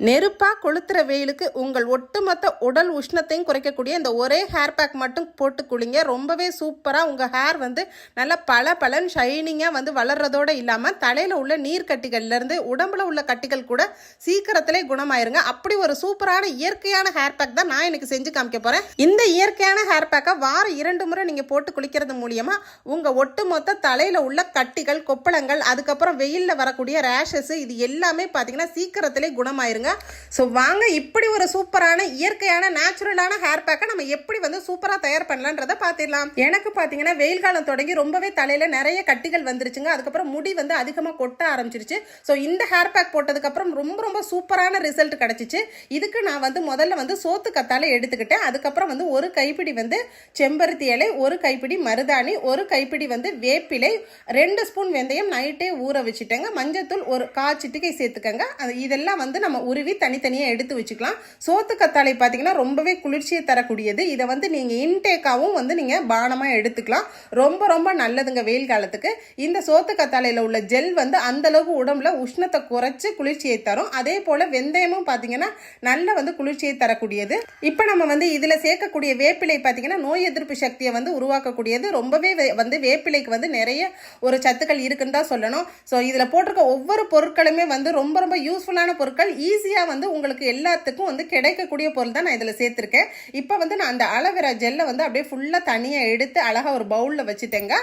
நெருப்பாக கொளுத்துற வெயிலுக்கு உங்கள் ஒட்டுமொத்த உடல் உஷ்ணத்தையும் குறைக்கக்கூடிய இந்த ஒரே ஹேர் பேக் மட்டும் போட்டு குளிங்க. ரொம்பவே சூப்பராக உங்கள் ஹேர் வந்து நல்லா பல பலன் ஷைனிங்காக வந்து வளர்றதோட இல்லாமல் தலையில் உள்ள நீர் கட்டிகள்லேருந்து உடம்புல உள்ள கட்டிகள் கூட சீக்கிரத்திலே குணமாயிருங்க. அப்படி ஒரு சூப்பரான இயற்கையான ஹேர் பேக் தான் நான் எனக்கு செஞ்சு காமிக்க போகிறேன் இந்த இயற்கையான ஹேர் பேக்கை வாரம் இரண்டு முறை நீங்கள் போட்டு குளிக்கிறது மூலியமாக உங்கள் ஒட்டுமொத்த தலையில் உள்ள கட்டிகள் கொப்பளங்கள் அதுக்கப்புறம் வெயிலில் வரக்கூடிய ரேஷஸ் இது எல்லாமே பார்த்தீங்கன்னா சீக்கிரத்திலே குணமாயிருங்க. ஸோ வாங்க இப்படி ஒரு சூப்பரான இயற்கையான நேச்சுரலான ஹேர் பேக்கை நம்ம எப்படி வந்து சூப்பராக தயார் பண்ணலான்றதை பார்த்துடலாம். எனக்கு பார்த்தீங்கன்னா வெயில் காலம் தொடங்கி ரொம்பவே தலையில் நிறைய கட்டிகள் வந்துருச்சுங்க. அதுக்கப்புறம் முடி வந்து அதிகமாக கொட்ட ஆரம்பிச்சிருச்சு. ஸோ இந்த ஹேர் பேக் போட்டதுக்கப்புறம் ரொம்ப ரொம்ப சூப்பரான ரிசல்ட் கிடச்சிச்சு. இதுக்கு நான் வந்து முதல்ல வந்து சோத்து கத்தால் எடுத்துக்கிட்டேன். அதுக்கப்புறம் வந்து ஒரு கைப்பிடி வந்து செம்பருத்தி இலை ஒரு கைப்பிடி மருதாணி ஒரு கைப்பிடி வந்து வேப்பிலை ரெண்டு ஸ்பூன் வெந்தயம் நைட்டே ஊற வச்சுட்டேங்க. மஞ்சத்தூள் ஒரு காய்ச்சிட்டுக்கை சேர்த்துக்கங்க. அது இதெல்லாம் வந்து நம்ம உருவி தனித்தனியாக எடுத்து வச்சுக்கலாம். சோத்து கத்தாழை பார்த்தீங்கன்னா ரொம்பவே குளிர்ச்சியை தரக்கூடியது. இதை வந்து நீங்கள் இன்டேக்காகவும் வந்து நீங்கள் பானமாக எடுத்துக்கலாம். ரொம்ப ரொம்ப நல்லதுங்க வெயில் காலத்துக்கு. இந்த சோத்து கத்தாழையில் உள்ள ஜெல் வந்து அந்த உடம்புல உஷ்ணத்தை குறைச்சி குளிர்ச்சியை தரும். அதே போல் வெந்தயமும் பார்த்தீங்கன்னா நல்ல வந்து குளிர்ச்சியை தரக்கூடியது. இப்போ நம்ம வந்து இதில் சேர்க்கக்கூடிய வேப்பிலை பார்த்தீங்கன்னா நோய் எதிர்ப்பு சக்தியை வந்து உருவாக்கக்கூடியது. ரொம்பவே வே- வந்து வேப்பிலைக்கு வந்து நிறைய ஒரு சத்துக்கள் இருக்குன்னு தான் சொல்லணும். ஸோ இதில் போட்டிருக்க ஒவ்வொரு பொருட்களுமே வந்து ரொம்ப ரொம்ப யூஸ்ஃபுல்லான பொருட்கள் ஈஸி ஈஸியாக வந்து உங்களுக்கு எல்லாத்துக்கும் வந்து கிடைக்கக்கூடிய பொருள் தான் நான் இதில் சேர்த்துருக்கேன். இப்போ வந்து நான் அந்த அலோவேரா ஜெல்லை வந்து அப்படியே ஃபுல்லாக தனியாக எடுத்து அழகாக ஒரு பவுலில் வச்சுட்டேங்க.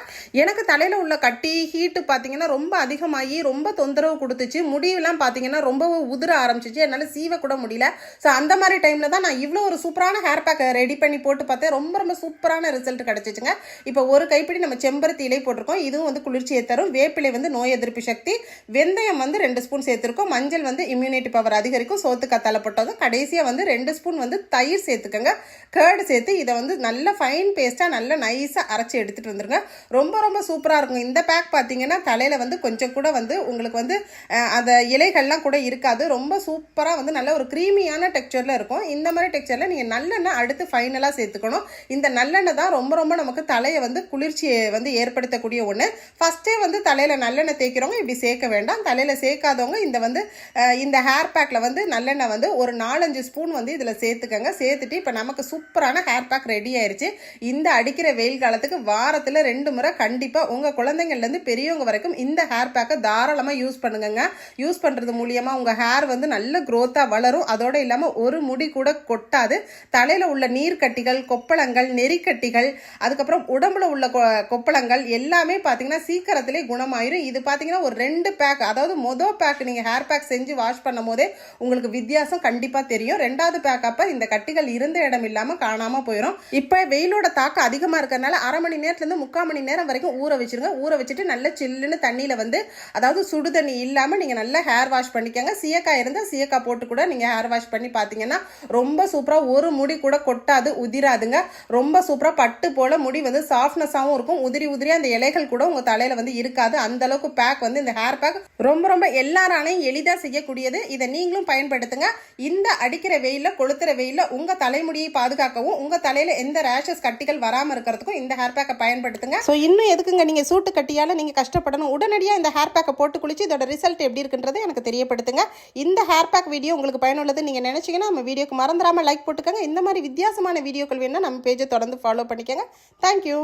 எனக்கு தலையில் உள்ள கட்டி ஹீட்டு பார்த்தீங்கன்னா ரொம்ப அதிகமாகி ரொம்ப தொந்தரவு கொடுத்துச்சு. முடியெல்லாம் பார்த்தீங்கன்னா ரொம்ப உதிர ஆரம்பிச்சிச்சு. என்னால் சீவ கூட முடியல. ஸோ அந்த மாதிரி டைமில் தான் நான் இவ்வளோ ஒரு சூப்பரான ஹேர் பேக் ரெடி பண்ணி போட்டு பார்த்தேன். ரொம்ப ரொம்ப சூப்பரான ரிசல்ட் கிடச்சிச்சுங்க. இப்போ ஒரு கைப்பிடி நம்ம செம்பருத்தி இலை போட்டிருக்கோம். இதுவும் வந்து குளிர்ச்சியை தரும். வேப்பிலை வந்து நோய் எதிர்ப்பு சக்தி. வெந்தயம் வந்து ரெண்டு ஸ்பூன் சேர்த்துருக்கோம். மஞ்சள் வந்து இம்யூனிட்டி பவர் வரைக்கும் சோத்து கத்தால போட்டதும் கடைசியாக வந்து ரெண்டு ஸ்பூன் வந்து தயிர் சேர்த்துக்கோங்க. கேர்டு சேர்த்து இதை வந்து நல்ல ஃபைன் பேஸ்ட்டாக நல்ல நைஸாக அரைச்சி எடுத்துகிட்டு வந்துருங்க. ரொம்ப ரொம்ப சூப்பராக இருக்கும் இந்த பேக் பார்த்தீங்கன்னா தலையில் வந்து கொஞ்சம் கூட வந்து உங்களுக்கு வந்து அந்த இலைகள்லாம் கூட இருக்காது. ரொம்ப சூப்பராக வந்து நல்ல ஒரு க்ரீமியான டெக்ஸ்சரில் இருக்கும். இந்த மாதிரி டெக்ஸ்சரில் நீங்கள் நல்லெண்ணெய் அடுத்து ஃபைனலாக சேர்த்துக்கணும். இந்த நல்லெண்ணெய் தான் ரொம்ப ரொம்ப நமக்கு தலையை வந்து குளிர்ச்சியை வந்து ஏற்படுத்தக்கூடிய ஒன்று ஃபஸ்ட்டே வந்து தலையில் நல்லெண்ணெய் தேய்க்கிறவங்க இப்படி சேர்க்க வேண்டாம். தலையில் சேர்க்காதவங்க இந்த வந்து இந்த ஹேர் பேக்கில் வந்து நல்லெண்ணெய் வந்து ஒரு நாலஞ்சு ஸ்பூன் வந்து இதில் சேர்த்துக்கங்க. சேர்த்துட்டு இப்போ நமக்கு சூப்பரான ஹேர் பேக் ரெடி ஆயிடுச்சு இந்த அடிக்கிற வெயில் காலத்துக்கு வாரத்தில் ரெண்டு முறை கண்டிப்பாக உங்கள் குழந்தைங்கள்லேருந்து பெரியவங்க வரைக்கும் இந்த ஹேர் பேக்கை தாராளமாக யூஸ் பண்ணுங்கங்க. யூஸ் பண்ணுறது மூலியமாக உங்கள் ஹேர் வந்து நல்ல க்ரோத்தாக வளரும். அதோடு இல்லாமல் ஒரு முடி கூட கொட்டாது. தலையில் உள்ள நீர்க்கட்டிகள் கொப்பளங்கள் நெறிக்கட்டிகள் அதுக்கப்புறம் உடம்புல உள்ள கொ- கொப்பளங்கள் எல்லாமே பார்த்தீங்கன்னா சீக்கிரத்திலே குணமாயிரும். இது பார்த்தீங்கன்னா ஒரு ரெண்டு பேக் அதாவது மொதல் பேக் நீங்கள் ஹேர் பேக் செஞ்சு வாஷ் பண்ணும் போதே உங்களுக்கு வித்தியாசம் கண்டிப்பாக தெரியும். ரெண்டாவது பேக் அப்போ இந்த கட்டிகள் இருந்த இடம் இல்லாமல் காணாமல் போயிடும் இப்போ வெயிலோட தாக்கம் அதிகமாக இருக்கிறதுனால அரை மணி நேரத்துலேருந்து முக்கால் மணி நேரம் வரைக்கும் ஊற வச்சிருங்க. ஊற வச்சுட்டு நல்ல சில்லுன்னு தண்ணியில் வந்து அதாவது சுடு தண்ணி இல்லாமல் நீங்கள் நல்லா ஹேர் வாஷ் பண்ணிக்கோங்க. சீயக்காய் இருந்தால் சீயக்காய் போட்டு கூட நீங்கள் ஹேர் வாஷ் பண்ணி பார்த்தீங்கன்னா ரொம்ப சூப்பராக ஒரு முடி கூட கொட்டாது உதிராதுங்க. ரொம்ப சூப்பராக பட்டு போல் முடி வந்து சாஃப்ட்னஸாகவும் இருக்கும். உதிரி உதிரியாக அந்த இலைகள் கூட உங்கள் தலையில் வந்து இருக்காது. அந்த அளவுக்கு பேக் வந்து இந்த ஹேர் பேக் ரொம்ப ரொம்ப எல்லாராலையும் எளிதாக செய்யக்கூடியது. இதை நீங்களும் பயன்படுத்துங்க. இந்த அடிக்கிற வெயிலில் கொளுத்துற வெயிலில் உங்கள் தலைமுடியை பாதுகாக்கவும் உங்கள் தலையில் எந்த ரேஷஸ் கட்டிகள் வராமல் இருக்கிறதுக்கும் இந்த ஹேர் பேக்கை பயன்படுத்துங்க. ஸோ இன்னும் எதுக்குங்க நீங்கள் சூட்டு கட்டியால் நீங்கள் கஷ்டப்படணும்? உடனடியாக இந்த ஹேர் பேக்கை போட்டு குளிச்சு இதோட ரிசல்ட் எப்படி இருக்குன்றதை எனக்கு தெரியப்படுத்துங்க. இந்த ஹேர் பேக் வீடியோ உங்களுக்கு பயனுள்ளது. நீங்கள் நினச்சிங்கன்னா நம்ம வீடியோக்கு மறந்துடாமல் லைக் போட்டுக்கோங்க. இந்த மாதிரி வித்தியாசமான வீடியோக்கள் வேணும்னா நம்ம பேஜை தொடர்ந்து ஃபாலோ பண்ணிக்கோங்க. தேங்க்யூ